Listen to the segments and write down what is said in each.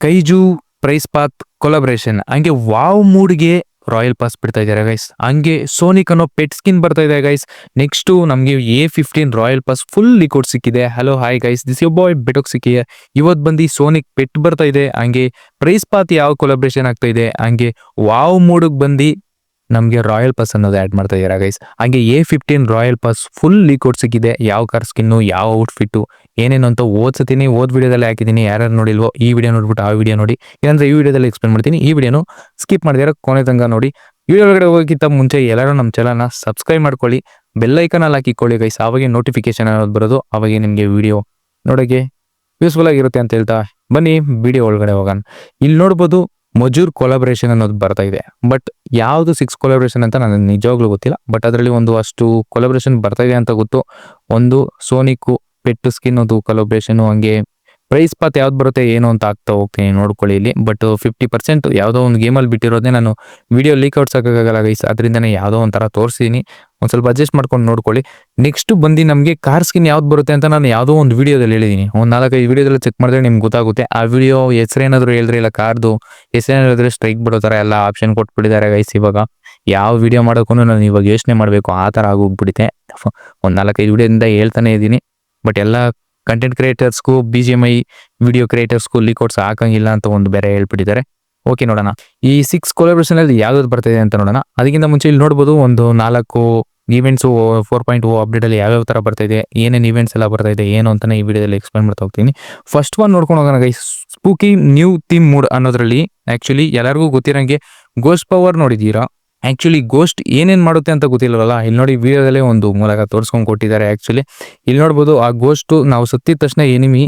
ಕೈಜು price path collaboration ಹಂಗೆ wow ಮೂಡ್ಗೆ royal pass ಬಿಡ್ತಾ ಇದ್ದಾರೆ ಗೈಸ್ ಹಂಗೆ ಸೋನಿಕ್ ಅನ್ನೋ ಪೆಟ್ ಸ್ಕಿನ್ ಬರ್ತಾ ಇದೆ ಗೈಸ್ ನೆಕ್ಸ್ಟ್ ನಮಗೆ A fifteen royal pass full leaked ಸಿಕ್ಕಿದೆ. Hello hi guys this yo boy ಬೆಟೋಕ್ ಸಿಕ್ಕಿದೆ ಇವತ್ತು ಬಂದು ಸೋನಿಕ್ ಪೆಟ್ ಬರ್ತಾ ಇದೆ. ಹಂಗೆ ಪ್ರೈಸ್ ಪಾತ್ ಯಾವ ಕೊಲಾಬ್ರೇಷನ್ ಆಗ್ತಾ ಇದೆ. ಹಂಗೆ ವಾವ್ ಮೂಡ್ಗೆ ಬಂದು ನಮಗೆ ರಾಯಲ್ ಪಾಸ್ ಅನ್ನೋದು ಆ್ಯಡ್ ಮಾಡ್ತಾ ಇದ್ದಾರೆ ಗೈಸ್ ಹಾಗೆ A fifteen royal pass full leaked ಸಿಕ್ಕಿದೆ. ಯಾವ ಕಾರ್ ಸ್ಕಿನ್ನು ಯಾವ ಔಟ್ಫಿಟ್ಟು ಏನೇನು ಅಂತ ಓದ್ಸತೀನಿ, ಓದ್ ವಿಡಿಯೋದಲ್ಲಿ ಹಾಕಿದ್ದೀನಿ. ಯಾರ್ಯಾರು ನೋಡಿಲ್ವೋ ಈ ವಿಡಿಯೋ ನೋಡ್ಬಿಟ್ಟು ಆ ವಿಡಿಯೋ ನೋಡಿ. ಏನಂದ್ರೆ ಈ ವಿಡಿಯೋದಲ್ಲಿ ಎಕ್ಸ್ಪ್ಲೇನ್ ಮಾಡ್ತೀನಿ. ಈ ವಿಡಿಯೋನು ಸ್ಕಿಪ್ ಮಾಡಿದಾರೆ, ಕೊನೆ ತನಕ ನೋಡಿ. ವಿಡಿಯೋ ಒಳಗಡೆ ಹೋಗೋಕ್ಕಿಂತ ಮುಂಚೆ ಎಲ್ಲರೂ ನಮ್ಮ ಚಾನಲ್ನ ಸಬ್ಸ್ಕ್ರೈಬ್ ಮಾಡ್ಕೊಳ್ಳಿ. ಬೆಲ್ ಐಕನಲ್ಲಿ ಹಾಕಿಕೊಳ್ಳಿ ಗೈಸ್ ಅವಾಗೆ ನೋಟಿಫಿಕೇಶನ್ ಅನ್ನೋದು ಬರೋದು. ಅವಾಗೆ ನಿಮಗೆ ವಿಡಿಯೋ ನೋಡೋಕ್ಕೆ ಯೂಸ್ಫುಲ್ ಆಗಿರುತ್ತೆ ಅಂತ ಹೇಳ್ತಾ. ಬನ್ನಿ ವಿಡಿಯೋ ಒಳಗಡೆ ಹೋಗೋಣ. ಇಲ್ಲಿ ನೋಡ್ಬೋದು ಮಜೂರ್ ಕೊಲಾಬ್ರೇಷನ್ ಅನ್ನೋದು ಬರ್ತಾ ಇದೆ. ಬಟ್ ಯಾವುದು ಸಿಕ್ಸ್ ಕೊಲಾಬ್ರೇಷನ್ ಅಂತ ನನಗೆ ನಿಜವಾಗ್ಲೂ ಗೊತ್ತಿಲ್ಲ. ಬಟ್ ಅದರಲ್ಲಿ ಒಂದು ಅಷ್ಟು ಕೊಲಾಬ್ರೇಷನ್ ಬರ್ತಾ ಇದೆ ಅಂತ ಗೊತ್ತು. ಒಂದು ಸೋನಿಕ್ಕು ಪೆಟ್ಟು ಸ್ಕಿನ್ ಅದು ಕೊಲಾಬ್ರೇಷನ್ ಹಂಗೆ ಪ್ರೈಸ್ ಪಾತ್ ಯಾವ್ದು ಬರುತ್ತೆ, ಏನು ಅಂತ ಆಗ್ತಾ ಹೋಗ್ತೀನಿ ನೋಡ್ಕೊಳ್ಳಿ ಇಲ್ಲಿ. ಬಟ್ ಫಿಫ್ಟಿ ಪರ್ಸೆಂಟ್ ಯಾವುದೋ ಒಂದು ಗೇಮಲ್ಲಿ ಬಿಟ್ಟಿರೋದೇ ನಾನು ವಿಡಿಯೋ ಲೀಕ್ ಔಟ್ ಸಾಕಾಗಲ್ಲ ಗೈಸ್ ಅದರಿಂದನೇ ಯಾವುದೋ ಒಂಥರ ತೋರಿಸಿದ್ದೀನಿ ಒಂದು ಸ್ವಲ್ಪ ಅಡ್ಜಸ್ಟ್ ಮಾಡ್ಕೊಂಡು ನೋಡ್ಕೊಳ್ಳಿ. ನೆಕ್ಸ್ಟ್ ಬಂದು ನಮಗೆ ಕಾರ್ ಸ್ಕಿನ್ ಯಾವ್ದು ಬರುತ್ತೆ ಅಂತ ನಾನು ಯಾವುದೋ ಒಂದು ವಿಡಿಯೋದಲ್ಲಿ ಹೇಳಿದ್ದೀನಿ ಒಂದು ನಾಲ್ಕೈದು ವಿಡಿಯೋದಲ್ಲಿ ಚೆಕ್ ಮಾಡಿದ್ರೆ ನಿಮ್ಗೆ ಗೊತ್ತಾಗುತ್ತೆ. ಆ ವಿಡಿಯೋ ಹೆಸರೇನಾದ್ರು ಹೇಳಿದ್ರೆ ಇಲ್ಲ ಕಾರ್ದು ಹೆಸರೇನಾದ್ರೆ ಸ್ಟ್ರೈಕ್ ಬಿಡೋ ಥರ ಎಲ್ಲ ಆಪ್ಷನ್ ಕೊಟ್ಬಿಟ್ಟಿದ್ದಾರೆ ಗೈಸ್ ಇವಾಗ. ಯಾವ ವಿಡಿಯೋ ಮಾಡೋಕ್ಕೂ ನಾನು ಇವಾಗ ಯೋಚನೆ ಮಾಡಬೇಕು. ಆ ಥರ ಆಗೋಗ್ಬಿಡುತ್ತೆ. ಒಂದು ನಾಲ್ಕೈದು ವಿಡಿಯೋದಿಂದ ಹೇಳ್ತಾನೆ ಇದ್ದೀನಿ ಬಟ್ ಎಲ್ಲ content ಕ್ರಿಯೇಟರ್ಸ್ಗೂ B G M I video ಕ್ರಿಯೇಟರ್ಸ್ಗೂ ಲೀಕೋಟ್ಸ್ ಹಾಕಂಗಿಲ್ಲ ಅಂತ ಒಂದು ಬೇರೆ ಹೇಳ್ಬಿಟ್ಟಿದ್ದಾರೆ. ಓಕೆ ನೋಡೋಣ. ಈ ಸಿಕ್ಸ್ ಕೊಲಾಬ್ರೇಷನ್ ಅಲ್ಲಿ ಯಾವ್ದು ಬರ್ತಿದೆ ಅಂತ ನೋಡೋಣ. ಅದಕ್ಕಿಂತ ಮುಂಚೆ ಇಲ್ಲಿ ನೋಡ್ಬೋದು, ಒಂದು ನಾಲ್ಕು events four point O update ಅಲ್ಲಿ ಯಾವ್ಯಾವ ತರ ಬರ್ತಾ ಇದೆ ಏನೇನು ಈವೆಂಟ್ಸ್ ಎಲ್ಲ ಬರ್ತಾ ಇದೆ ಏನು ಅಂತಾನೆ ಈ ವಿಡಿಯೋದಲ್ಲಿ ಎಕ್ಸ್ಪ್ಲೈನ್ ಮಾಡ್ತಾ ಹೋಗ್ತೀನಿ. ಫಸ್ಟ್ ಒನ್ ನೋಡ್ಕೊಂಡು ಹೋಗೋಣ guys spooky new theme mood ಅನ್ನೋದ್ರಲ್ಲಿ ಆಕ್ಚುಲಿ ಎಲ್ಲರಿಗೂ ಗೊತ್ತಿರಂಗೆ ಗೋಸ್ಟ್ ಪವರ್ ನೋಡಿದೀರಾ ಆಕ್ಚುಲಿ ಗೋಸ್ಟ್ ಏನೇನು ಮಾಡುತ್ತೆ ಅಂತ ಗೊತ್ತಿಲ್ಲವಲ್ಲ? ಇಲ್ಲಿ ನೋಡಿ ವಿಡಿಯೋದಲ್ಲೇ ಒಂದು ಮೂಲಕ ತೋರಿಸ್ಕೊಂಡು ಕೊಟ್ಟಿದ್ದಾರೆ ಆ್ಯಕ್ಚುಲಿ ಇಲ್ಲಿ ನೋಡ್ಬೋದು, ಆ ಗೋಸ್ಟು ನಾವು ಸತ್ತಿದ ತಕ್ಷಣ ಎನಿಮಿ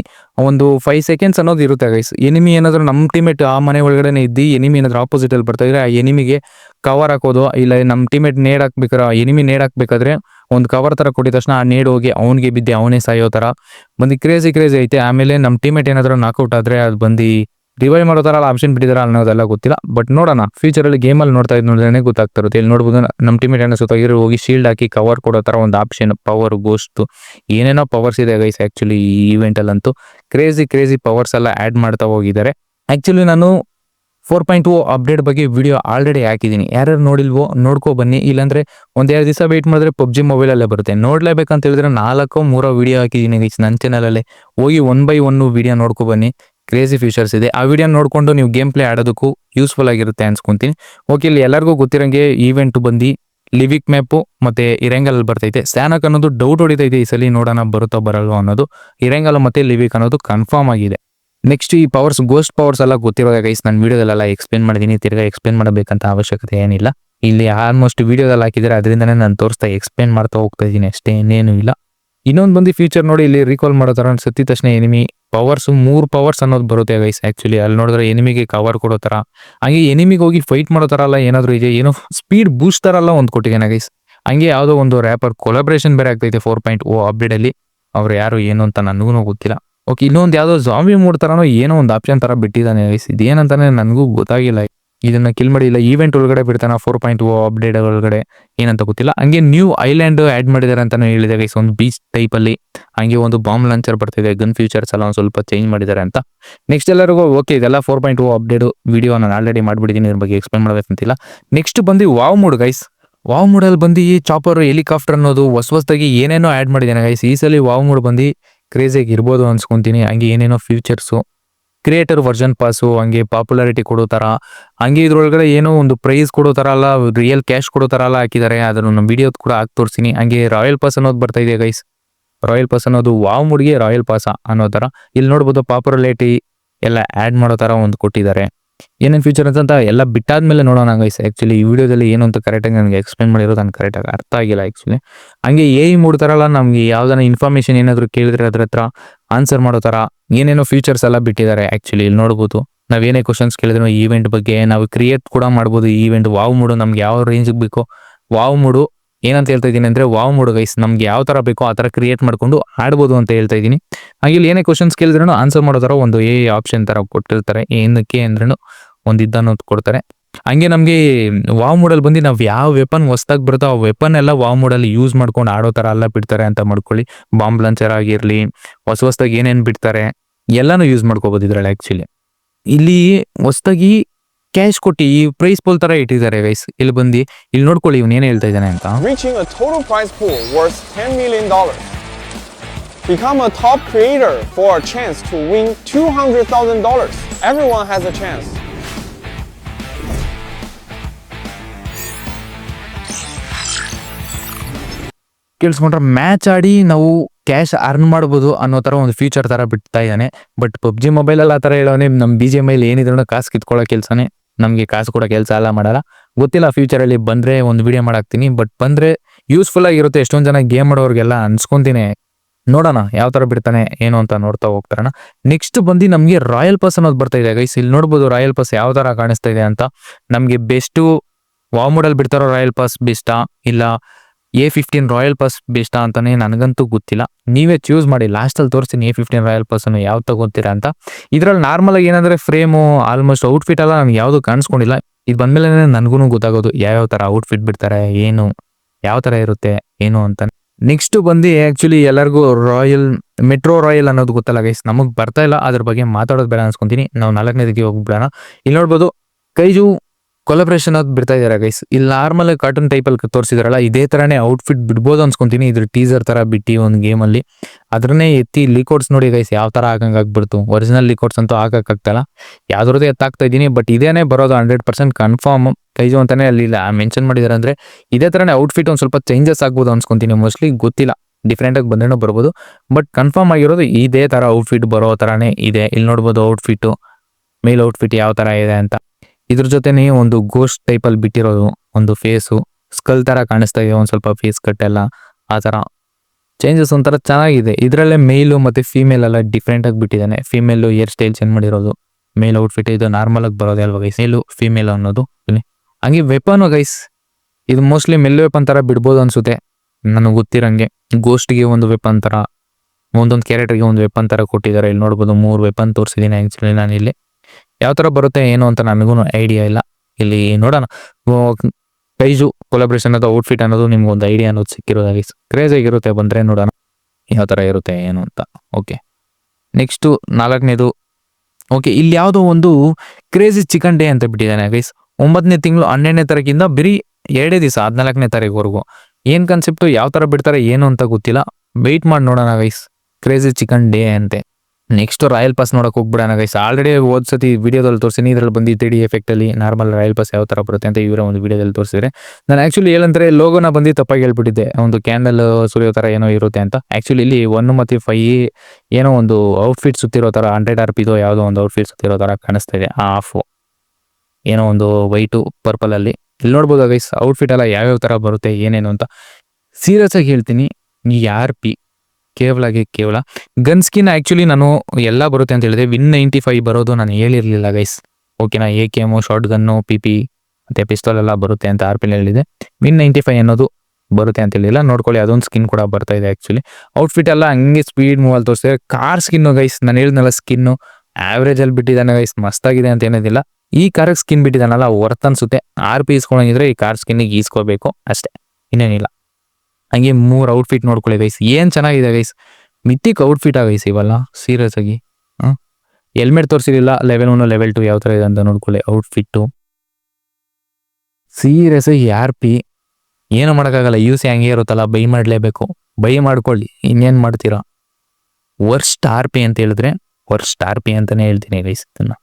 ಒಂದು ಫೈವ್ ಸೆಕೆಂಡ್ಸ್ ಅನ್ನೋದು ಇರುತ್ತೆ ಗೈಸ್ ಎನಿಮಿ ಏನಾದರೂ ನಮ್ಮ ಟೀಮೇಟ್ ಆ ಮನೆ ಒಳಗಡೆನೇ ಇದ್ದು ಎನಿಮಿ ಏನಾದರೂ ಆಪೋಸಿಟಲ್ಲಿ ಬರ್ತಾ ಇದ್ರೆ ಆ ಎನಿಮಿಗೆ ಕವರ್ ಹಾಕೋದು, ಇಲ್ಲ ನಮ್ಮ ಟೀಮೇಟ್ ನೇಡ್ ಹಾಕ್ಬೇಕಾದ್ರೆ ಎನಿಮಿ ನೇಡ್ ಹಾಕ್ಬೇಕಾದ್ರೆ ಒಂದು ಕವರ್ ಥರ ಕೊಟ್ಟಿದ ತಕ್ಷಣ ಆ ನೇಡ್ ಹೋಗಿ ಅವನಿಗೆ ಬಿದ್ದೆ, ಅವನೇ ಸಾಯೋ ಥರ ಬಂದು ಕ್ರೇಜಿ ಕ್ರೇಜಿ ಐತೆ. ಆಮೇಲೆ ನಮ್ಮ ಟೀಮೇಟ್ ಏನಾದರೂ ನಾಕ್ಔಟ್ ಆದರೆ ಅದು ಬಂದು ರಿವೈವ್ ಮಾಡೋ ಥರ ಆಪ್ಷನ್ ಬಿಟ್ಟಿದಾರ ಅನ್ನೋದೆಲ್ಲ ಗೊತ್ತಿಲ್ಲ. ಬಟ್ ನೋಡೋಣ ಫ್ಯೂಚರ್ ಅಲ್ಲಿ ಗೇಮ್ ಅಲ್ಲಿ ನೋಡ್ತಾ ಇದ್ದು ನೋಡಿದ್ರೆ ಗೊತ್ತಾಗ್ತಾ ಇರುತ್ತೆ. ಇಲ್ಲಿ ನೋಡ್ಬೋದು ನಮ್ಮ ಟೀಮೇಟ್ ಏನೋ ಸುತ್ತಾಗಿರೋ ಹೋಗಿ ಶೀಲ್ಡ್ ಹಾಕಿ ಕವರ್ ಕೊಡೋ ಥರ ಒಂದು ಆಪ್ಷನ್ ಪವರ್ ಗೋಸ್ಟು ಏನೇನೋ ಪವರ್ಸ್ ಇದೆ ಗೈಸ್ ಆಕ್ಚುಲಿ ಈ ಇವೆಂಟ್ ಅಲ್ಲಂತೂ. ಕ್ರೇಜಿ ಕ್ರೇಜಿ ಪವರ್ಸ್ ಎಲ್ಲ ಆಡ್ ಮಾಡ್ತಾ ಹೋಗಿದ್ದಾರೆ. ಆಕ್ಚುಲಿ ನಾನು ಫೋರ್ ಪಾಯಿಂಟ್ ಓ ಅಪ್ಡೇಟ್ ಬಗ್ಗೆ ವಿಡಿಯೋ ಆಲ್ರೆಡಿ ಹಾಕಿದ್ದೀನಿ. ಯಾರ್ಯಾರು ನೋಡಿಲ್ವೋ ನೋಡ್ಕೊ ಬನ್ನಿ. ಇಲ್ಲಾಂದ್ರೆ ಒಂದೆರಡು ದಿವಸ ವೇಟ್ ಮಾಡಿದ್ರೆ ಪಬ್ಜಿ ಮೊಬೈಲಲ್ಲೇ ಬರುತ್ತೆ. ನೋಡ್ಲೇಬೇಕಂತ ಹೇಳಿದ್ರೆ ನಾಲ್ಕು ಮೂರೋ ವಿಡಿಯೋ ಹಾಕಿದ್ದೀನಿ ಗೈಸ್ ನನ್ನ ಚಾನಲಲ್ಲಿ ಹೋಗಿ ಒನ್ ಬೈ ಒನ್ ವಿಡಿಯೋ ನೋಡ್ಕೊ ಬನ್ನಿ. ಕ್ರೇಜಿ ಫೀಚರ್ಸ್ ಇದೆ. ಆ ವಿಡಿಯೋ ನೋಡಿಕೊಂಡು ನೀವು ಗೇಮ್ ಪ್ಲೇ ಆಡೋದಕ್ಕೂ ಯೂಸ್ಫುಲ್ ಆಗಿರುತ್ತೆ ಅನ್ಸ್ಕೊಂತೀನಿ. ಓಕೆ ಇಲ್ಲಿ ಎಲ್ಲರಿಗೂ ಗೊತ್ತಿರಂಗೆ ಈವೆಂಟ್ ಬಂದು ಲಿವಿಕ್ ಮ್ಯಾಪು ಮತ್ತೆ ಇರೆಂಗಲ್ ಬರ್ತೈತೆ. ಸ್ಯಾನಕ್ ಅನ್ನೋದು ಡೌಟ್ ಹೊಡಿತೈತೆ ಈ ಸಲ ನೋಡೋಣ ಬರುತ್ತೋ ಬರಲ್ವೋ ಅನ್ನೋದು. ಇರೆಂಗಲ್ ಮತ್ತೆ ಲಿವಿಕ್ ಅನ್ನೋದು ಕನ್ಫರ್ಮ್ ಆಗಿದೆ. ನೆಕ್ಸ್ಟ್ ಈ ಪವರ್ಸ್ ಗೋಸ್ಟ್ ಪವರ್ಸ್ ಎಲ್ಲ ಗೊತ್ತಿರೋ ಗೈಸ್ ನಾನು ವೀಡಿಯೋದಲ್ಲೆಲ್ಲ ಎಕ್ಸ್ಪ್ಲೇನ್ ಮಾಡಿದ್ದೀನಿ ತಿರ್ಗಾ ಎಕ್ಸ್ಪ್ಲೇನ್ ಮಾಡಬೇಕಂತ ಅವಶ್ಯಕತೆ ಏನಿಲ್ಲ. ಇಲ್ಲಿ ಆಲ್ಮೋಸ್ಟ್ ವೀಡಿಯೋದಲ್ಲಿ ಹಾಕಿದರೆ ಅದರಿಂದನೇ ನಾನು ತೋರಿಸ್ತಾ ಎಕ್ಸ್ಪ್ಲೇನ್ ಮಾಡ್ತಾ ಹೋಗ್ತಾ ಇದ್ದೀನಿ ಅಷ್ಟೇ, ಇನ್ನೇನು ಇಲ್ಲ. ಇನ್ನೊಂದು ಬಂದು ಫ್ಯೂಚರ್ ನೋಡಿ, ಇಲ್ಲಿ ರೀಕಾಲ್ ಮಾಡೋ ಥರ ಸತ್ತಿದ ತಕ್ಷಣ ಎನಿಮಿ ಪವರ್ಸ್ ಮೂರ್ ಪವರ್ಸ್ ಅನ್ನೋದು ಬರುತ್ತೆ ಗೈಸ್ ಆಕ್ಚುಲಿ ಅಲ್ಲಿ ನೋಡಿದ್ರೆ ಎನಿಮಿಗೆ ಕವರ್ ಕೊಡೋ ತರ. ಹಂಗೆ ಎನಿಮಿಗೆ ಹೋಗಿ ಫೈಟ್ ಮಾಡೋ ತರ ಅಲ್ಲ ಏನಾದ್ರು ಇದೆ, ಏನೋ ಸ್ಪೀಡ್ ಬೂಸ್ಟ್ ಅಲ್ಲ ಎಲ್ಲ ಒಂದು ಕೊಟ್ಟಿಗೆನ ಗೈಸ್ ಹಂಗೆ ಯಾವುದೋ ಒಂದು ರ್ಯಾಪರ್ ಕೊಲಾಬ್ರೇಷನ್ ಬೇರೆ ಆಗ್ತೈತೆ ಫೋರ್ ಪಾಯಿಂಟ್ ಓ ಅಪ್ಡೇಟ್ ಅಲ್ಲಿ. ಅವ್ರು ಯಾರು ಏನು ಅಂತ ನನಗೂ ಗೊತ್ತಿಲ್ಲ. ಓಕೆ ಇನ್ನೊಂದು ಯಾವುದೋ ಜಾಂಬಿ ಮೂಡ್ ತರನೋ ಏನೋ ಒಂದು ಆಪ್ಷನ್ ತರ ಬಿಟ್ಟಿದ್ದಾನೆ ಗೈಸ್ ಇದೇನಂತಾನೆ ನನಗೂ ಗೊತ್ತಾಗಿಲ್ಲ. ಇದನ್ನ ಕಿಲ್ ಮಾಡಿ ಇಲ್ಲ ಈವೆಂಟ್ ಒಳಗಡೆ ಬಿಡ್ತಾನ? ಫೋರ್ ಪಾಯಿಂಟ್ ಓ ಅಪ್ಡೇಟ್ ಒಳಗಡೆ ಏನಂತ ಗೊತ್ತಿಲ್ಲ. ಹಂಗೆ ನ್ಯೂ ಐಲ್ಯಾಂಡ್ ಆಡ್ ಮಾಡಿದ್ದಾರೆ ಅಂತಾನೆ ಹೇಳಿದೆ ಗೈಸ್ ಒಂದು ಬೀಚ್ ಟೈಪ್ ಅಲ್ಲಿ. ಹಂಗೆ ಒಂದು ಬಾಂಬ್ ಲಾಂಚರ್ ಬರ್ತಿದೆ ಗನ್ ಫ್ಯೂಚರ್ಸ್ ಎಲ್ಲ ಒಂದು ಸ್ವಲ್ಪ ಚೇಂಜ್ ಮಾಡಿದ್ದಾರೆ ಅಂತ. ನೆಕ್ಸ್ಟ್ ಎಲ್ಲರಿಗೂ ಓಕೆ ಇದೆಲ್ಲ four point O update video ನಾನು ಆಲ್ರೆಡಿ ಮಾಡ್ಬಿಟ್ಟಿದ್ದೀನಿ ಇದ್ರ ಬಗ್ಗೆ ಎಕ್ಸ್ಪ್ಲೇನ್ ಮಾಡಬೇಕಂತಿಲ್ಲ. ನೆಕ್ಸ್ಟ್ ಬಂದು ವಾವ್ ಮೂಡ್ ಗೈಸ್ ವಾವ್ ಮೂಡಲ್ಲಿ ಬಂದು ಈ ಚಾಪರ್ ಹೆಲಿಕಾಪ್ಟರ್ ಅನ್ನೋದು ಹೊಸ ಹೊಸದಾಗಿ ಏನೇನೋ ಆಡ್ ಮಾಡಿದ್ದೇನೆ ಗೈಸ್ ಈ ಸಲ ವಾವ್ ಮೂಡ್ ಬಂದು ಕ್ರೇಜಿಯಾಗಿ ಇರ್ಬೋದು ಅನ್ಸ್ಕೊಂತೀನಿ. ಹಂಗೆ ಏನೇನೋ ಫ್ಯೂಚರ್ಸು ಕ್ರಿಯೇಟರ್ ವರ್ಜನ್ ಪಾಸು ಹಂಗೆ ಪಾಪ್ಯುಲಾರಿಟಿ ಕೊಡೋ ಥರ ಹಂಗೆ ಇದ್ರೊಳಗಡೆ ಏನೋ ಒಂದು ಪ್ರೈಸ್ ಕೊಡೋ ತರ ಅಲ್ಲ ರಿಯಲ್ ಕ್ಯಾಶ್ ಕೊಡೋ ತರ ಅಲ್ಲ ಹಾಕಿದ್ದಾರೆ ಅದನ್ನು ನಮ್ಮ ಕೂಡ ಹಾಕಿ ತೋರಿಸ್ತೀನಿ ಹಂಗೆ ರಾಯಲ್ ಪಾಸ್ ಅನ್ನೋದು ಬರ್ತಾ ಇದೆ ಗೈಸ್ ರಾಯಲ್ ಪಾಸ್ ಅನ್ನೋದು ವಾವ್ ಮುಡಿಗೆ ರಾಯಲ್ ಪಾಸ ಅನ್ನೋ ಥರ ಇಲ್ಲಿ ನೋಡ್ಬೋದು ಪಾಪ್ಯುಲಾರಿಟಿ ಎಲ್ಲ ಆ್ಯಡ್ ಮಾಡೋ ಥರ ಒಂದು ಕೊಟ್ಟಿದ್ದಾರೆ ಏನೇನು ಫ್ಯೂಚರ್ ಅಂತ ಎಲ್ಲ ಬಿಟ್ಟಾದ್ಮೇಲೆ ನೋಡೋಣ ಗೈಸ್ ಆ್ಯಕ್ಚುಲಿ ಈ ವಿಡಿಯೋದಲ್ಲಿ ಏನು ಅಂತ ಕರೆಕ್ಟಾಗಿ ನನಗೆ ಎಕ್ಸ್ಪ್ಲೇನ್ ಮಾಡಿರೋದು ನನಗೆ ಕರೆಕ್ಟಾಗಿ ಅರ್ಥ ಆಗಿಲ್ಲ ಆ್ಯಕ್ಚುಲಿ ಹಂಗೆ ಐ ಮೂಡ್ತಾರಲ್ಲ, ನಮಗೆ ಯಾವ್ದಾನ ಇನ್ಫಾರ್ಮೇಷನ್ ಏನಾದರೂ ಕೇಳಿದ್ರೆ ಅದ್ರ ಹತ್ರ ಆನ್ಸರ್ ಮಾಡೋ ಥರ ಏನೇನೋ ಫೀಚರ್ಸ್ ಎಲ್ಲ ಬಿಟ್ಟಿದ್ದಾರೆ ಆ್ಯಕ್ಚುಲಿ ಇಲ್ಲಿ ನೋಡ್ಬೋದು. ನಾವೇನೇ ಕ್ವಶನ್ಸ್ ಕೇಳಿದ್ರು ಈವೆಂಟ್ ಬಗ್ಗೆ ನಾವು ಕ್ರಿಯೇಟ್ ಕೂಡ ಮಾಡ್ಬೋದು. ಈವೆಂಟ್ ವಾವ್ ಮೂಡು ನಮ್ಗೆ ಯಾವ ರೇಂಜ್ ಬೇಕೋ ವಾವ್ ಮೂಡು ಏನಂತ ಹೇಳ್ತಾ ಇದ್ದೀನಿ ಅಂದರೆ ವಾವ್ ಮೂಡು ಗೈಸ್ ನಮ್ಗೆ ಯಾವ ಥರ ಬೇಕೋ ಆ ಥರ ಕ್ರಿಯೇಟ್ ಮಾಡಿಕೊಂಡು ಆಡ್ಬೋದು ಅಂತ ಹೇಳ್ತಾ ಇದ್ದೀನಿ. ಹಾಗೆ ಇಲ್ಲಿ ಏನೇ ಕ್ವಶನ್ಸ್ ಕೇಳಿದ್ರು ಆನ್ಸರ್ ಮಾಡೋ ಥರ ಒಂದು ಎ ಆಪ್ಷನ್ ಥರ ಕೊಟ್ಟಿರ್ತಾರೆ. ಏನಕ್ಕೆ ಅಂದ್ರೂ ಒಂದು ಇದನ್ನು ಕೊಡ್ತಾರೆ. ಹಂಗೆ ನಮಗೆ ವಾವ್ ಮೋಡಲ್ ಬಂದು ನಾವು ಯಾವ ವೆಪನ್ ಹೊಸ್ದಾಗಿ ಬರುತ್ತೋ ಆ ವೆಪನ್ ಎಲ್ಲ ವಾವ್ ಮೂಡಲ್ಲಿ ಯೂಸ್ ಮಾಡ್ಕೊಂಡು ಆಡೋ ಥರ ಎಲ್ಲ ಬಿಡ್ತಾರೆ ಅಂತ ಮಾಡ್ಕೊಳ್ಳಿ ಬಾಂಬ್ ಲಂಚರ್ ಆಗಿರಲಿ ಹೊಸ ಹೊಸ್ದಾಗಿ ಏನೇನು ಬಿಡ್ತಾರೆ ಎಲ್ಲಾನು ಯೂಸ್ ಮಾಡ್ಕೋಬಹುದು ಇದ್ರಲ್ಲಿ ಆಕ್ಚುಲಿ ಇಲ್ಲಿ ಹೊಸ್ದಾಗಿ ಕ್ಯಾಶ್ ಕೊಟ್ಟು ಈ ಪ್ರೈಸ್ ಪೋಲ್ ತರ ಇಟ್ಟಿದ್ದಾರೆ ಗೈಸ್ ಇಲ್ಲಿ ಬಂದು ಇಲ್ಲಿ ನೋಡ್ಕೊಳ್ಳಿ ಇವ್ನು ಏನು ಹೇಳ್ತಾ ಇದ್ದಾನೆ ಅಂತ prize pool worth $10 million. Become a top creator for a chance to win $200,000. Everyone has a chance. ಕೇಳಿಸ್ಕೊಂಡ್ರೆ ಮ್ಯಾಚ್ ಆಡಿ ನಾವು ಕ್ಯಾಶ್ ಅರ್ನ್ ಮಾಡ್ಬೋದು ಅನ್ನೋ ತರ ಒಂದು ಫ್ಯೂಚರ್ ತರ ಬಿಡ್ತಾ ಇದ್ದಾನೆ. ಬಟ್ ಪಬ್ಜಿ ಮೊಬೈಲ್ ಅಲ್ಲಿ ಆ ತರ ಹೇಳೋನೆ ನಮ್ ಬಿ ಜೆ ಐಲಿ ಏನಿದ್ರು ಕಾಸು ಕಿತ್ಕೊಳ್ಳೋ ಕೆಲಸನೇ. ನಮಗೆ ಕಾಸು ಕೊಡೋ ಕೆಲಸ ಎಲ್ಲ ಮಾಡಲ್ಲ. ಗೊತ್ತಿಲ್ಲ ಫ್ಯೂಚರ್ ಅಲ್ಲಿ ಬಂದ್ರೆ ಒಂದು ವಿಡಿಯೋ ಮಾಡಾಕ್ತೀನಿ. ಬಟ್ ಬಂದ್ರೆ ಯೂಸ್ಫುಲ್ ಆಗಿರುತ್ತೆ. ಎಷ್ಟೊಂದು ಜನ ಗೇಮ್ ಮಾಡೋರಿಗೆಲ್ಲ ಅನ್ಸ್ಕೊಂತೀನಿ. ನೋಡೋಣ ಯಾವ ತರ ಬಿಡ್ತಾನೆ, ಏನು ಅಂತ ನೋಡ್ತಾ ಹೋಗ್ತಾರಣ. ನೆಕ್ಸ್ಟ್ ಬಂದು ನಮಗೆ ರಾಯಲ್ ಪಾಸ್ ಅನ್ನೋದು ಬರ್ತಾ ಇದೆ. ಗೈಸ್ ಇಲ್ಲಿ ನೋಡ್ಬೋದು ರಾಯಲ್ ಪಾಸ್ ಯಾವ ತರ ಕಾಣಿಸ್ತಾ ಇದೆ ಅಂತ. ನಮಗೆ ಬೆಸ್ಟು ವಾವ್ ಮೋಡಲ್ ಬಿಡ್ತಾರೋ ರಾಯಲ್ ಪಾಸ್ ಬೆಸ್ಟಾ ಇಲ್ಲ A fifteen royal pass best ಅಂತಾನೆ ನನಗಂತೂ ಗೊತ್ತಿಲ್ಲ. ನೀವೇ ಚೂಸ್ ಮಾಡಿ ಲಾಸ್ಟಲ್ಲಿ ತೋರಿಸ್ತೀನಿ ಎ ಫಿಫ್ಟೀನ್ ರಾಯಲ್ ಪಾಸ್ ಅನ್ನು ಯಾವ ತಗೋತೀರಾ ಅಂತ. ಇದ್ರಲ್ಲಿ ನಾರ್ಮಲ್ ಆಗಿ ಏನಂದ್ರೆ ಫ್ರೇಮು ಆಲ್ಮೋಸ್ಟ್ ಔಟ್ಫಿಟ್ ಎಲ್ಲ ನನಗೆ ಯಾವುದು ಕಾಣಿಸ್ಕೊಂಡಿಲ್ಲ. ಇದು ಬಂದ್ಮೇಲೆ ನನಗೂ ಗೊತ್ತಾಗೋದು ಯಾವ್ಯಾವ ತರ ಔಟ್ಫಿಟ್ ಬಿಡ್ತಾರೆ, ಏನು, ಯಾವ ತರ ಇರುತ್ತೆ, ಏನು ಅಂತ. ನೆಕ್ಸ್ಟ್ ಬಂದು ಆಕ್ಚುಲಿ ಎಲ್ಲರಿಗೂ ರಾಯಲ್ ಮೆಟ್ರೋ ರಾಯಲ್ ಅನ್ನೋದು ಗೊತ್ತಲ್ಲ ಗೈಸ್ ನಮಗೆ ಬರ್ತಾ ಇಲ್ಲ. ಅದ್ರ ಬಗ್ಗೆ ಮಾತಾಡೋದು ಬೇಡ ಅನ್ಸ್ಕೊಂತೀನಿ. ನಾವು ನಾಲ್ಕನೇದಕ್ಕೆ ಹೋಗ್ಬಿಡೋಣ. ಇಲ್ಲಿ ನೋಡ್ಬೋದು, ಕೈಜು ಕೊಲಬ್ರೇಷನ್ ಅದು ಬಿಡ್ತಾ ಇದಾರೆ ಗೈಸ್ ಇಲ್ಲಿ ನಾರ್ಮಲ್ ಕಾರ್ಟೂನ್ ಟೈಪ್ ಅಲ್ಲಿ ತೋರಿಸಿದಾರಲ್ಲ, ಇದೇ ತರನೇ ಔಟ್ಫಿಟ್ ಬಿಡ್ಬೋದು ಅನ್ಸ್ಕೊಂತೀನಿ. ಇದ್ರ ಟೀಸರ್ ತರ ಬಿಟ್ಟು ಒಂದು ಗೇಮ್ ಅಲ್ಲಿ. ಎತ್ತಿ ಲಿಕೋಡ್ಸ್ ನೋಡಿ ಗೈಸ್ ಯಾವ ತರ ಹಾಕಂಗ್ ಆಗ್ಬಿಡ್ತು. ಒರಿಜಿನಲ್ ಲಿಕೋಡ್ಸ್ ಅಂತೂ ಹಾಕಕ್ ಯಾವ್ದ್ರದ್ದು ಎತ್ತಾಗ್ತಾ ಇದೀನಿ ಬಟ್ ಇದೇನೆ ಬರೋದು ಹಂಡ್ರೆಡ್ ಪರ್ಸೆಂಟ್ ಕನ್ಫರ್ಮ್ ಕೈಜು ಅಂತಾನೆ ಅಲ್ಲಿ ಮೆನ್ಷನ್ ಮಾಡಿದಾರೆ ಅಂದ್ರೆ ಇದೇ ತರನೇ ಔಟ್ಫಿಟ್ ಒಂದ್ ಸ್ವಲ್ಪ ಚೇಂಜಸ್ ಆಗ್ಬೋದು ಅನ್ಸ್ಕೊಂತೀನಿ. ಮೋಸ್ಟ್ಲಿ ಗೊತ್ತಿಲ್ಲ. ಡಿಫ್ರೆಂಟ್ ಆಗಿ ಬಂದೇನೋ ಬರ್ಬೋದು. ಬಟ್ ಕನ್ಫರ್ಮ್ ಆಗಿರೋದು ಇದೇ ತರ ಔಟ್ಫಿಟ್ ಬರೋ ತರಾನೇ ಇದೆ. ಇಲ್ಲಿ ನೋಡ್ಬೋದು ಔಟ್ಫಿಟ್ ಮೇಲ್ ಔಟ್ಫಿಟ್ ಯಾವ ತರ ಇದೆ ಅಂತ. ಇದ್ರ ಜೊತೆನೆ ಒಂದು ಗೋಸ್ಟ್ ಟೈಪ್ ಅಲ್ಲಿ ಬಿಟ್ಟಿರೋದು, ಒಂದು ಫೇಸು ಸ್ಕಲ್ ತರ ಕಾಣಿಸ್ತಾ ಇದೆ, ಒಂದ್ ಸ್ವಲ್ಪ ಫೇಸ್ ಕಟ್ ಎಲ್ಲ. ಆ ತರ. ಚೇಂಜಸ್ ಒಂಥರ ಚೆನ್ನಾಗಿದೆ. ಇದರಲ್ಲೇ ಮೇಲು ಮತ್ತೆ ಫೀಮೇಲ್ ಎಲ್ಲ ಡಿಫ್ರೆಂಟ್ ಆಗಿ ಬಿಟ್ಟಿದ್ದಾನೆ. ಫಿಮೇಲ್ ಹೇರ್ ಸ್ಟೈಲ್ ಚೇಂಜ್ ಮಾಡಿರೋದು. ಮೇಲ್ ಔಟ್ಫಿಟ್ ಇದು ನಾರ್ಮಲ್ ಆಗಿ ಬರೋದೇ ಅಲ್ವಾ ಗೈಸ್ ಮೇಲು ಫೀಮೇಲ್ ಅನ್ನೋದು. ಹಂಗೆ ವೆಪನ್ ಗೈಸ್ ಇದು ಮೋಸ್ಟ್ಲಿ ಮೆಲ್ ವೆಪನ್ ತರ ಬಿಡ್ಬೋದು ಅನ್ಸುತ್ತೆ. ನನಗೆ ಗೊತ್ತಿರಂಗೆ. ಗೋಸ್ಟ್ಗೆ ಒಂದು ವೆಪನ್ ತರ. ಒಂದೊಂದು ಕ್ಯಾರೆಕ್ಟರ್ಗೆ ಒಂದು ವೆಪನ್ ತರ ಕೊಟ್ಟಿದ್ದಾರೆ. ಇಲ್ಲಿ ನೋಡ್ಬೋದು ಮೂರು ವೆಪನ್ ತೋರಿಸಿದ್ದೀನಿ ಆಕ್ಚುಲಿ ನಾನು ಇಲ್ಲಿ ಯಾವ ಥರ ಬರುತ್ತೆ, ಏನು ಅಂತ ನನಗೂ ಐಡಿಯಾ ಇಲ್ಲ. ಇಲ್ಲಿ ನೋಡೋಣ. ಕೈಜು ಕೊಲಾಬ್ರೇಷನ್ ಅಥವಾ ಔಟ್ಫಿಟ್ ಅನ್ನೋದು ನಿಮ್ಗೆ ಒಂದು ಐಡಿಯಾ ಅನ್ನೋದು ಸಿಕ್ಕಿರೋದಾಗಿ ಕ್ರೇಜ್ ಆಗಿರುತ್ತೆ, ಬಂದರೆ ನೋಡೋಣ. ಯಾವ ಥರ ಇರುತ್ತೆ, ಏನು ಅಂತ. ಓಕೆ ನೆಕ್ಸ್ಟು ನಾಲ್ಕನೇದು. ಓಕೆ ಇಲ್ಲಿ ಯಾವುದೋ ಒಂದು ಕ್ರೇಜಿ ಚಿಕನ್ ಡೇ ಅಂತ ಬಿಟ್ಟಿದ್ದಾನೆ ಗೈಸ್ ಒಂಬತ್ತನೇ ತಿಂಗಳು ಹನ್ನೆರಡನೇ ತಾರೀಕಿಂದ ಬರೀ ಎರಡೇ ದಿವಸ, ಹದಿನಾಲ್ಕನೇ ತಾರೀಕುವರೆಗೂ. ಏನು ಕನ್ಸೆಪ್ಟು ಯಾವ ಥರ ಬಿಡ್ತಾರೆ, ಏನು ಅಂತ ಗೊತ್ತಿಲ್ಲ. ವೆಯ್ಟ್ ಮಾಡಿ ನೋಡೋಣ ಗೈಸ್ ಕ್ರೇಜಿ ಚಿಕನ್ ಡೇ ಅಂತೆ. ನೆಕ್ಸ್ಟ್ ರಾಯಲ್ ಪಾಸ್ ನೋಡಕ್ ಹೋಗ್ಬಿಡೋಣ ಗೈಸ್ ಆಲ್ರೆಡಿ ಓದ್ಸತಿ ಸತಿ ವಿಡಿಯೋದಲ್ಲಿ ತೋರಿಸಿನಿ. ಇದ್ರಲ್ಲಿ ಬಂದು ತ್ರೀ ಡಿ ಎಫೆಕ್ಟ್ ಅಲ್ಲಿ ನಾರ್ಮಲ್ ರಾಯಲ್ ಪಾಸ್ ಯಾವ ಥರ ಬರುತ್ತೆ ಅಂತ ಇವರ ಒಂದು ವಿಡಿಯೋದಲ್ಲಿ ತೋರಿಸಿದ್ರೆ. ನಾನು ಆ್ಯಕ್ಚುಲಿ ಏನಂದರೆ ಲೋಗೋನ ಬಂದು ತಪ್ಪಾಗಿ ಹೇಳ್ಬಿಟ್ಟಿದ್ದೆ. ಒಂದು ಕ್ಯಾಂಡಲ್ ಸುರಿಯೋ ಥರ ಏನೋ ಇರುತ್ತೆ ಅಂತ. ಆ್ಯಕ್ಚುಲಿ ಇಲ್ಲಿ ಒನ್ ಮತ್ತು ಫೈ ಏನೋ ಒಂದು ಔಟ್ಫಿಟ್ ಸುತ್ತಿರೋ ಥರ ಹಂಡ್ರೆಡ್ ಆರ್ ಪಿದೋ ಯಾವುದೋ ಒಂದು ಔಟ್ಫಿಟ್ ಸುತ್ತಿರೋ ಥರ ಕಾಣಿಸ್ತಾ ಇದೆ. ಆ ಆಫು ಏನೋ ಒಂದು ವೈಟು ಪರ್ಪಲಲ್ಲಿ ಇಲ್ಲಿ ನೋಡ್ಬೋದು ಗೈಸ್ ಔಟ್ಫಿಟ್ ಎಲ್ಲ ಯಾವ್ಯಾವ ಥರ ಬರುತ್ತೆ, ಏನೇನು ಅಂತ. ಸೀರಿಯಸ್ ಆಗಿ ಹೇಳ್ತೀನಿ ಯಾರ್ ಪಿ ಕೇವಲ ಕೇವಲ ಗನ್ ಸ್ಕಿನ್ ಆ್ಯಕ್ಚುಲಿ ನಾನು ಎಲ್ಲ ಬರುತ್ತೆ ಅಂತ ಹೇಳಿದೆ ವಿನ್ ನೈಂಟಿ ಫೈವ್ ಬರೋದು ನಾನು ಹೇಳಿರಲಿಲ್ಲ ಗೈಸ್ ಓಕೆನಾ A K M shotgun P P ಮತ್ತು ಪಿಸ್ತೋಲ್ ಎಲ್ಲ ಬರುತ್ತೆ ಅಂತ ಆರ್ ಪಿಲ್ ಹೇಳಿದೆ. ವಿನ್ ನೈಂಟಿ ಫೈವ್ ಅನ್ನೋದು ಬರುತ್ತೆ ಅಂತ ಹೇಳಿಲ್ಲ. ನೋಡ್ಕೊಳ್ಳಿ, ಅದೊಂದು ಸ್ಕಿನ್ ಕೂಡ ಬರ್ತಾ ಇದೆ ಆ್ಯಕ್ಚುಲಿ ಔಟ್ಫಿಟ್ ಎಲ್ಲ ಹಂಗೆ ಸ್ಪೀಡ್ ಮೂವ್ ಅಲ್ಲಿ ತೋರಿಸ್ತಾರೆ ಕಾರ್ ಸ್ಕಿನ್ ಗೈಸ್ ನಾನು ಹೇಳಿದ್ನಲ್ಲ ಸ್ಕಿನ್ನು ಆ್ಯಾವ್ರೇಜಲ್ಲಿ ಬಿಟ್ಟಿದ್ದಾನೆ ಗೈಸ್ ಮಸ್ತಾಗಿದೆ ಅಂತ ಏನಿದಿಲ್ಲ. ಈ ಕಾರ್ ಸ್ಕಿನ್ ಬಿಟ್ಟಿದ್ದಾನಲ್ಲ ವರ್ತ್ ಅನ್ಸುತ್ತೆ. ಆರ್ ಪಿ ಇಸ್ಕೊಳಂಗಿದ್ರೆ ಈ ಕಾರ್ ಸ್ಕಿನ್ನಿಗೆ ಈಸ್ಕೋಬೇಕು. ಅಷ್ಟೇ. ಇನ್ನೇನಿಲ್ಲ. ಹಂಗೆ ಮೂರು ಔಟ್ಫಿಟ್ ನೋಡ್ಕೊಳ್ಳಿ ಗೈಸ್ ಏನು ಚೆನ್ನಾಗಿದೆ ಗೈಸ್ ಮಿತ್ತಿಕ್ ಔಟ್ಫಿಟ್ ಆಗೈಸ್ ಗೈಸ್ ಇವೆಲ್ಲ? ಸೀರಿಯಸ್ ಆಗಿ. ಹೆಲ್ಮೆಟ್ ತೋರಿಸಿರಲಿಲ್ಲ ಲೆವೆಲ್ ಒನ್ ಲೆವೆಲ್ ಟು ಯಾವ ತರ ಇದೆ ಅಂತ ನೋಡ್ಕೊಳ್ಳಿ ಔಟ್ಫಿಟ್ಟು ಸೀರಿಯಸ್ ಆರ್ ಪಿ ಏನು ಮಾಡೋಕ್ಕಾಗಲ್ಲ ಯು ಸಿ ಹಂಗೆ ಇರುತ್ತಲ್ಲ ಬೈ ಮಾಡಲೇಬೇಕು. ಬೈ ಮಾಡ್ಕೊಳ್ಳಿ, ಇನ್ನೇನು ಮಾಡ್ತೀರಾ? ವರ್ಸ್ಟ್ ಆರ್ ಪಿ ಅಂತ ಹೇಳಿದ್ರೆ ವರ್ಸ್ಟ್ ಆರ್ ಪಿ ಅಂತಲೇ ಹೇಳ್ತೀನಿ ಗೈಸ್ ಇದನ್ನು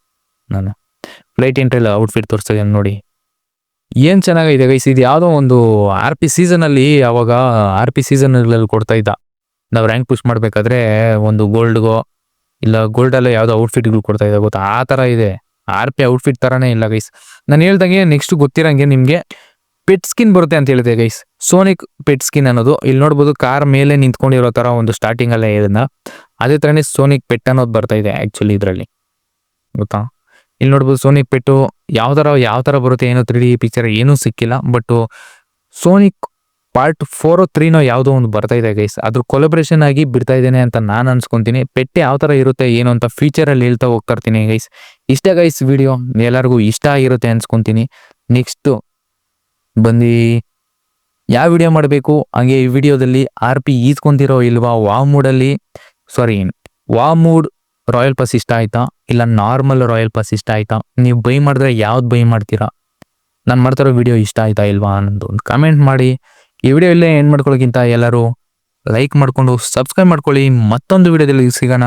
ನಾನು. ಫ್ಲೈಟ್ ಎಂಟ್ರೆಲ್ಲ ಔಟ್ಫಿಟ್ ತೋರಿಸ್ತಾ ನೋಡಿ. ಏನ್ ಚೆನ್ನಾಗಿದೆ ಗೈಸ್? ಇದು ಯಾವುದೋ ಒಂದು ಆರ್ ಪಿ ಸೀಸನ್ ಅಲ್ಲಿ ಅವಾಗ ಆರ್ ಪಿ ಸೀಸನ್ಗಳಲ್ಲಿ ಕೊಡ್ತಾ ಇದ್ದ. ನಾವು ರ್ಯಾಂಕ್ ಪುಷ್ ಮಾಡಬೇಕಾದ್ರೆ ಒಂದು ಗೋಲ್ಡ್ಗೋ ಇಲ್ಲ ಗೋಲ್ಡ್ ಯಾವುದೋ ಔಟ್ಫಿಟ್ಗಳು ಕೊಡ್ತಾ ಇದ್ದ ಗೊತ್ತಾ? ಆ ತರ ಇದೆ. ಆರ್ ಪಿ ಔಟ್ಫಿಟ್ ಥರನೇ ಇಲ್ಲ ಗೈಸ್. ನಾನು ಹೇಳ್ದಂಗೆ ನೆಕ್ಸ್ಟ್ ಗೊತ್ತಿರಂಗೆ ನಿಮಗೆ ಪೆಟ್ ಸ್ಕಿನ್ ಬರುತ್ತೆ ಅಂತ ಹೇಳಿದೆ ಗೈಸ್. ಸೋನಿಕ್ ಪೆಟ್ ಸ್ಕಿನ್ ಅನ್ನೋದು. ಇಲ್ಲಿ ನೋಡ್ಬೋದು ಕಾರ್ ಮೇಲೆ ನಿಂತ್ಕೊಂಡಿರೋ ತರ ಒಂದು ಸ್ಟಾರ್ಟಿಂಗ್ ಅಲ್ಲೇ ಇದನ್ನ. ಅದೇ ತರನೇ ಸೋನಿಕ್ ಪೆಟ್ ಅನ್ನೋದು ಬರ್ತಾ ಇದೆ ಆಕ್ಚುಲಿ ಇದರಲ್ಲಿ. ಗೊತ್ತಾ? ಇಲ್ಲಿ ನೋಡ್ಬೋದು ಸೋನಿಕ್ ಪೆಟ್ಟು ಯಾವ ಥರ ಯಾವ ಥರ ಬರುತ್ತೆ ಏನೋ ತ್ರೀ ಡಿ ಪಿಕ್ಚರ್ ಏನೂ ಸಿಕ್ಕಿಲ್ಲ ಬಟ್ ಸೋನಿಕ್ ಪಾರ್ಟ್ ಫೋರ್ ತ್ರೀನೋ ಯಾವುದೋ ಒಂದು ಬರ್ತಾ ಇದೆ ಗೈಸ್ ಅದ್ರ ಕೊಲಬ್ರೇಷನ್ ಆಗಿ ಬಿಡ್ತಾ ಇದ್ದೇನೆ ಅಂತ ನಾನು ಅನ್ಸ್ಕೊಂತೀನಿ. ಪೆಟ್ಟೆ ಯಾವ ಥರ ಇರುತ್ತೆ ಏನು ಅಂತ ಫ್ಯೂಚರಲ್ಲಿ ಹೇಳ್ತಾ ಹೋಗ್ತೀನಿ ಗೈಸ್ ಇಷ್ಟ ಗೈಸ್ ವಿಡಿಯೋ ಎಲ್ಲರಿಗೂ ಇಷ್ಟ ಆಗಿರುತ್ತೆ ಅನ್ಸ್ಕೊಂತೀನಿ. ನೆಕ್ಸ್ಟು ಬಂದು ಯಾವ ವಿಡಿಯೋ ಮಾಡಬೇಕು? ಹಂಗೆ ಈ ವಿಡಿಯೋದಲ್ಲಿ ಆರ್ ಪಿ ಈಸ್ಕೊಂತಿರೋ ಇಲ್ವಾ? ವಾ ಮೂಡಲ್ಲಿ ಸಾರಿ ವಾ ಮೂಡ್ ರಾಯಲ್ ಪಸ್ ಇಷ್ಟ ಆಯ್ತಾ? ಇಲ್ಲ ನಾರ್ಮಲ್ ರಾಯಲ್ ಪಾಸ್ ಇಷ್ಟ ಆಯ್ತಾ? ನೀವು ಬೈ ಮಾಡಿದ್ರೆ ಯಾವ್ದು ಬೈ ಮಾಡ್ತೀರಾ? ನಾನು ಮಾಡ್ತಿರೋ ವಿಡಿಯೋ ಇಷ್ಟ ಆಯ್ತಾ ಇಲ್ವಾ ಅನ್ನೋದು ಒಂದು ಕಮೆಂಟ್ ಮಾಡಿ. ಈ ವಿಡಿಯೋ ಇಲ್ಲೇ ಏನು ಮಾಡ್ಕೊಳ್ಳೋಕ್ಕಿಂತ ಎಲ್ಲರೂ ಲೈಕ್ ಮಾಡಿಕೊಂಡು ಸಬ್ಸ್ಕ್ರೈಬ್ ಮಾಡ್ಕೊಳ್ಳಿ. ಮತ್ತೊಂದು ವಿಡಿಯೋದಲ್ಲಿ ಸಿಗೋಣ.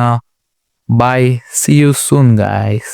Bye see you soon guys